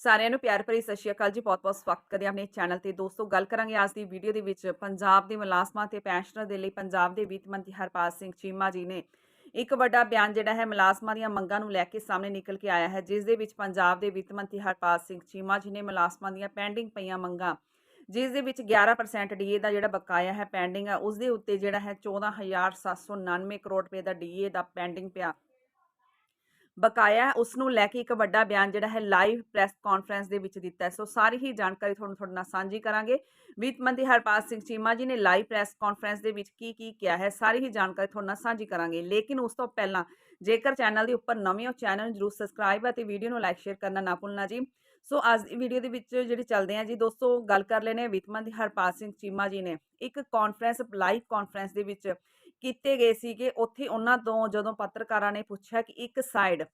ਸਾਰਿਆਂ ਨੂੰ ਪਿਆਰ ਭਰੀ ਸਤਿ ਸ਼੍ਰੀ ਅਕਾਲ ਜੀ, ਬਹੁਤ-ਬਹੁਤ ਸਵਾਗਤ ਕਰਦੇ ਹਾਂ ਆਪਣੇ ਚੈਨਲ ਤੇ। ਦੋਸਤੋ, ਗੱਲ ਕਰਾਂਗੇ ਅੱਜ ਦੀ ਵੀਡੀਓ ਦੇ ਵਿੱਚ। ਪੰਜਾਬ ਦੇ ਮੁਲਾਜ਼ਮਾਂ ਤੇ ਪੈਨਸ਼ਨਰ ਦੇ ਲਈ ਪੰਜਾਬ ਦੇ ਵਿੱਤ ਮੰਤਰੀ ਹਰਪਾਲ ਸਿੰਘ ਚੀਮਾ ਜੀ ਨੇ ਇੱਕ ਵੱਡਾ ਬਿਆਨ ਜਿਹੜਾ ਹੈ ਮੁਲਾਜ਼ਮਾਂ ਦੀਆਂ ਮੰਗਾਂ ਨੂੰ ਲੈ ਕੇ ਸਾਹਮਣੇ ਨਿਕਲ ਕੇ ਆਇਆ ਹੈ, ਜਿਸ ਦੇ ਵਿੱਚ ਪੰਜਾਬ ਦੇ ਵਿੱਤ ਮੰਤਰੀ ਹਰਪਾਲ ਸਿੰਘ ਚੀਮਾ ਜੀ ਨੇ ਮੁਲਾਜ਼ਮਾਂ ਦੀਆਂ ਪੈਂਡਿੰਗ ਪਈਆਂ ਮੰਗਾਂ, ਜਿਸ ਦੇ ਵਿੱਚ 11% ਡੀਏ ਦਾ ਜਿਹੜਾ ਬਕਾਇਆ ਹੈ ਪੈਂਡਿੰਗ ਹੈ ਉਸ ਦੇ ਉੱਤੇ ਜਿਹੜਾ ਹੈ 14799 ਕਰੋੜ ਰੁਪਏ ਦਾ ਡੀਏ ਦਾ ਪੈਂਡਿੰਗ ਪਿਆ। ਬਕਾਇਆ ਉਸ ਨੂੰ ਲੈ ਕੇ ਇੱਕ ਵੱਡਾ ਬਿਆਨ ਜਿਹੜਾ ਹੈ ਲਾਈਵ ਪ੍ਰੈਸ ਕਾਨਫਰੰਸ ਦੇ ਵਿੱਚ ਦਿੱਤਾ ਹੈ। ਸੋ ਸਾਰੀ ਹੀ ਜਾਣਕਾਰੀ ਤੁਹਾਨੂੰ ਤੁਹਾਡੇ ਨਾਲ ਸਾਂਝੀ ਕਰਾਂਗੇ। ਵਿੱਤ ਮੰਤਰੀ ਹਰਪਾਲ ਸਿੰਘ ਚੀਮਾ ਜੀ ਨੇ ਲਾਈਵ ਪ੍ਰੈਸ ਕਾਨਫਰੰਸ ਦੇ ਵਿੱਚ ਕੀ ਕੀ ਕਿਹਾ ਹੈ, ਸਾਰੀ ਹੀ ਜਾਣਕਾਰੀ ਤੁਹਾਡੇ ਨਾਲ ਸਾਂਝੀ ਕਰਾਂਗੇ। ਲੇਕਿਨ ਉਸ ਤੋਂ ਪਹਿਲਾਂ ਜੇਕਰ ਚੈਨਲ ਦੇ ਉੱਪਰ ਨਵੇਂ ਹੋ ਚੈਨਲ ਨੂੰ ਜਰੂਰ ਸਬਸਕ੍ਰਾਈਬ ਅਤੇ ਵੀਡੀਓ ਨੂੰ ਲਾਈਕ ਸ਼ੇਅਰ ਕਰਨਾ ਨਾ ਭੁੱਲਣਾ ਜੀ। ਸੋ ਅੱਜ ਦੀ ਵੀਡੀਓ ਦੇ ਵਿੱਚ ਜਿਹੜੀ ਚੱਲਦੇ ਆ ਜੀ, ਦੋਸਤੋ ਗੱਲ ਕਰ ਲੈਨੇ ਵਿੱਤ ਮੰਤਰੀ ਹਰਪਾਲ ਸਿੰਘ ਚੀਮਾ ਜੀ ਨੇ। ਇੱਕ ਕਾਨਫਰੰਸ, ਲਾਈਵ ਕਾਨਫਰੰਸ ਦੇ ਵਿੱਚ ਕੀਤੇ ਗਏ ਸੀ ਉੱਥੇ ਉਹਨਾਂ ਤੋਂ ਜਦੋਂ ਪੱਤਰਕਾਰਾਂ ਨੇ ਪੁੱਛਿਆ ਕਿ ਇੱਕ ਸਾਈਡ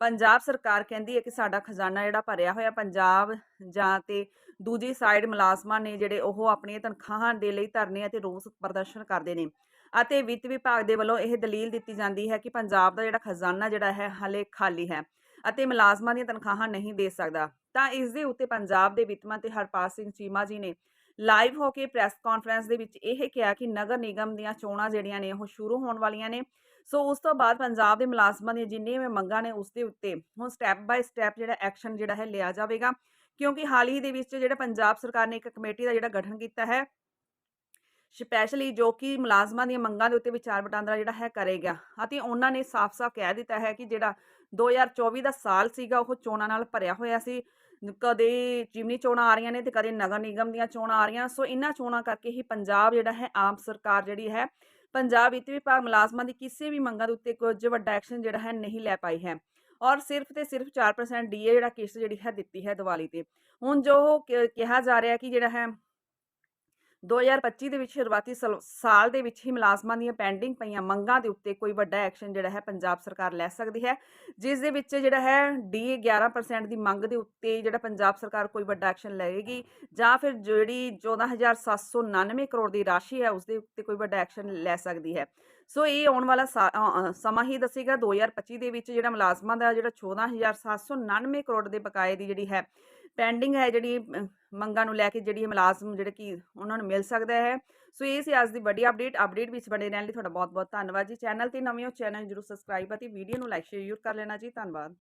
ਪੰਜਾਬ ਸਰਕਾਰ ਕਹਿੰਦੀ ਹੈ ਕਿ ਸਾਡਾ ਖਜ਼ਾਨਾ ਜਿਹੜਾ ਭਰਿਆ ਹੋਇਆ ਪੰਜਾਬ ਜਾਂ ਤੇ ਦੂਜੀ ਸਾਈਡ ਮੁਲਾਜ਼ਮਾਂ ਨੇ ਜਿਹੜੇ ਉਹ ਆਪਣੀਆਂ ਤਨਖਾਹਾਂ ਦੇ ਲਈ ਧਰਨੇ ਅਤੇ ਰੋਸ ਪ੍ਰਦਰਸ਼ਨ ਕਰਦੇ ਨੇ ਅਤੇ ਵਿੱਤ ਵਿਭਾਗ ਦੇ ਵੱਲੋਂ ਇਹ ਦਲੀਲ ਦਿੱਤੀ ਜਾਂਦੀ ਹੈ ਕਿ ਪੰਜਾਬ ਦਾ ਜਿਹੜਾ ਖਜ਼ਾਨਾ ਜਿਹੜਾ ਹੈ ਹਲੇ ਖਾਲੀ ਹੈ ਅਤੇ ਮੁਲਾਜ਼ਮਾਂ ਦੀਆਂ ਤਨਖਾਹਾਂ ਨਹੀਂ ਦੇ ਸਕਦਾ। ਤਾਂ ਇਸ ਦੇ ਉੱਤੇ ਪੰਜਾਬ ਦੇ ਵਿੱਤ ਮੰਤਰੀ ਹਰਪਾਲ ਸਿੰਘ ਚੀਮਾ ਜੀ ਨੇ ਲਾਈਵ ਹੋ ਕੇ ਪ੍ਰੈਸ ਕਾਨਫਰੰਸ ਦੇ ਵਿੱਚ ਇਹ ਕਿਹਾ ਕਿ ਨਗਰ ਨਿਗਮ ਦੀਆਂ ਚੋਣਾਂ ਜਿਹੜੀਆਂ ਨੇ, ਉਹ ਸ਼ੁਰੂ ਹੋਣ ਵਾਲੀਆਂ ਨੇ। ਸੋ ਉਸ ਤੋਂ ਬਾਅਦ ਪੰਜਾਬ ਦੇ ਮੁਲਾਜ਼ਮਾਂ ਦੀਆਂ ਜਿੰਨੀਆਂ ਵੀ ਮੰਗਾਂ ਨੇ ਉਸ ਦੇ ਉੱਤੇ ਹੁਣ ਸਟੈਪ ਬਾਈ ਸਟੈਪ ਜਿਹੜਾ ਐਕਸ਼ਨ ਜਿਹੜਾ ਹੈ ਲਿਆ ਜਾਵੇਗਾ। ਕਿਉਂਕਿ ਹਾਲ ਹੀ ਦੇ ਵਿੱਚ ਜਿਹੜਾ ਪੰਜਾਬ ਸਰਕਾਰ ਨੇ ਇੱਕ ਕਮੇਟੀ ਦਾ ਜਿਹੜਾ ਗਠਨ ਕੀਤਾ ਹੈ ਸਪੈਸ਼ਲੀ ਜੋ ਕਿ ਮੁਲਾਜ਼ਮਾਂ ਦੀਆਂ ਮੰਗਾਂ ਦੇ ਉੱਤੇ ਵਿਚਾਰ ਵਟਾਂਦਰਾ ਜਿਹੜਾ ਹੈ ਕਰੇਗਾ ਅਤੇ ਉਹਨਾਂ ਨੇ ਸਾਫ਼-ਸਾਫ਼ ਕਹਿ ਦਿੱਤਾ ਹੈ ਕਿ ਜਿਹੜਾ 2024 ਦਾ ਸਾਲ ਸੀਗਾ, ਉਹ ਚੋਣਾਂ ਨਾਲ ਭਰਿਆ ਹੋਇਆ ਸੀ। ਕਦੇ ਜਿਮਨੀ ਚੋਣਾਂ ਆ ਰਹੀਆਂ ਨੇ ਤੇ ਕਦੇ ਨਗਰ ਨਿਗਮ ਦੀਆਂ ਚੋਣਾਂ ਆ ਰਹੀਆਂ। ਸੋ ਇਹਨਾਂ ਚੋਣਾਂ ਕਰਕੇ ਹੀ ਪੰਜਾਬ ਜਿਹੜਾ ਹੈ, ਆਮ ਸਰਕਾਰ ਜਿਹੜੀ ਹੈ, ਪੰਜਾਬ ਵਿੱਤ ਵਿਭਾਗ ਮੁਲਾਜ਼ਮਾਂ ਦੀ ਕਿਸੇ ਵੀ ਮੰਗਾਂ ਦੇ ਉੱਤੇ ਕੁਝ ਵੱਡਾ ਐਕਸ਼ਨ ਜਿਹੜਾ ਹੈ ਨਹੀਂ ਲੈ ਪਾਈ ਹੈ। ਔਰ ਸਿਰਫ ਤੇ ਸਿਰਫ 4% ਡੀਏ ਜਿਹੜਾ ਕਿਸ਼ਤ ਜਿਹੜੀ ਹੈ ਦਿੱਤੀ ਹੈ ਦੀਵਾਲੀ ਤੇ। ਹੁਣ ਜੋ ਕਿਹਾ ਜਾ ਰਿਹਾ ਕਿ ਜਿਹੜਾ ਹੈ 2025 ਦੇ ਵਿੱਚ ਸ਼ੁਰੂਆਤੀ ਸਲ- ਸਾਲ ਦੇ ਵਿੱਚ ਹੀ ਮੁਲਾਜ਼ਮਾਂ ਦੀਆਂ ਪੈਂਡਿੰਗ ਪਈਆਂ ਮੰਗਾਂ ਦੇ ਉੱਤੇ ਕੋਈ ਵੱਡਾ ਐਕਸ਼ਨ ਜਿਹੜਾ ਹੈ ਪੰਜਾਬ ਸਰਕਾਰ ਲੈ ਸਕਦੀ ਹੈ। ਜਿਸ ਦੇ ਵਿੱਚ ਜਿਹੜਾ ਹੈ ਡੀਏ 11% ਦੀ ਮੰਗ ਦੇ ਉੱਤੇ ਜਿਹੜਾ ਪੰਜਾਬ ਸਰਕਾਰ ਕੋਈ ਵੱਡਾ ਐਕਸ਼ਨ ਲਏਗੀ ਜਾਂ ਫਿਰ ਜਿਹੜੀ 14799 ਕਰੋੜ ਦੀ ਰਾਸ਼ੀ ਹੈ ਉਸ ਦੇ ਉੱਤੇ ਕੋਈ ਵੱਡਾ ਐਕਸ਼ਨ ਲੈ ਸਕਦੀ ਹੈ। ਸੋ ਇਹ ਆਉਣ ਵਾਲਾ ਸਾ- ਸਮਾਂ ਹੀ ਦੱਸੇਗਾ। 2025 ਦੇ ਵਿੱਚ ਜਿਹੜਾ ਮੁਲਾਜ਼ਮਾਂ ਦਾ ਜਿਹੜਾ 14799 ਕਰੋੜ ਦੇ ਬਕਾਏ ਦੀ ਜਿਹੜੀ ਹੈ ਪੈਂਡਿੰਗ ਹੈ ਜਿਹੜੀ ਮੰਗਾਂ ਨੂੰ ਲੈ ਕੇ ਜਿਹੜੀ ਮੁਲਾਜ਼ਮ ਜਿਹੜੇ ਕਿ ਉਹਨਾਂ ਨੂੰ ਮਿਲ ਸਕਦਾ ਹੈ। ਸੋ ਇਹ ਸੀ ਅੱਜ ਦੀ ਵੱਡੀ ਅਪਡੇਟ ਅਪਡੇਟ ਵਿੱਚ ਬਣੇ ਰਹਿਣ ਲਈ ਤੁਹਾਡਾ ਬਹੁਤ ਬਹੁਤ ਧੰਨਵਾਦ ਜੀ। ਚੈਨਲ ਤੇ ਨਵੇਂ ਹੋ ਚੈਨਲ ਜਰੂਰ ਸਬਸਕ੍ਰਾਈਬ ਅਤੇ ਵੀਡੀਓ ਨੂੰ ਲਾਈਕ ਸ਼ੇਅਰ ਜ਼ਰੂਰ ਕਰ ਲੈਣਾ ਜੀ। ਧੰਨਵਾਦ।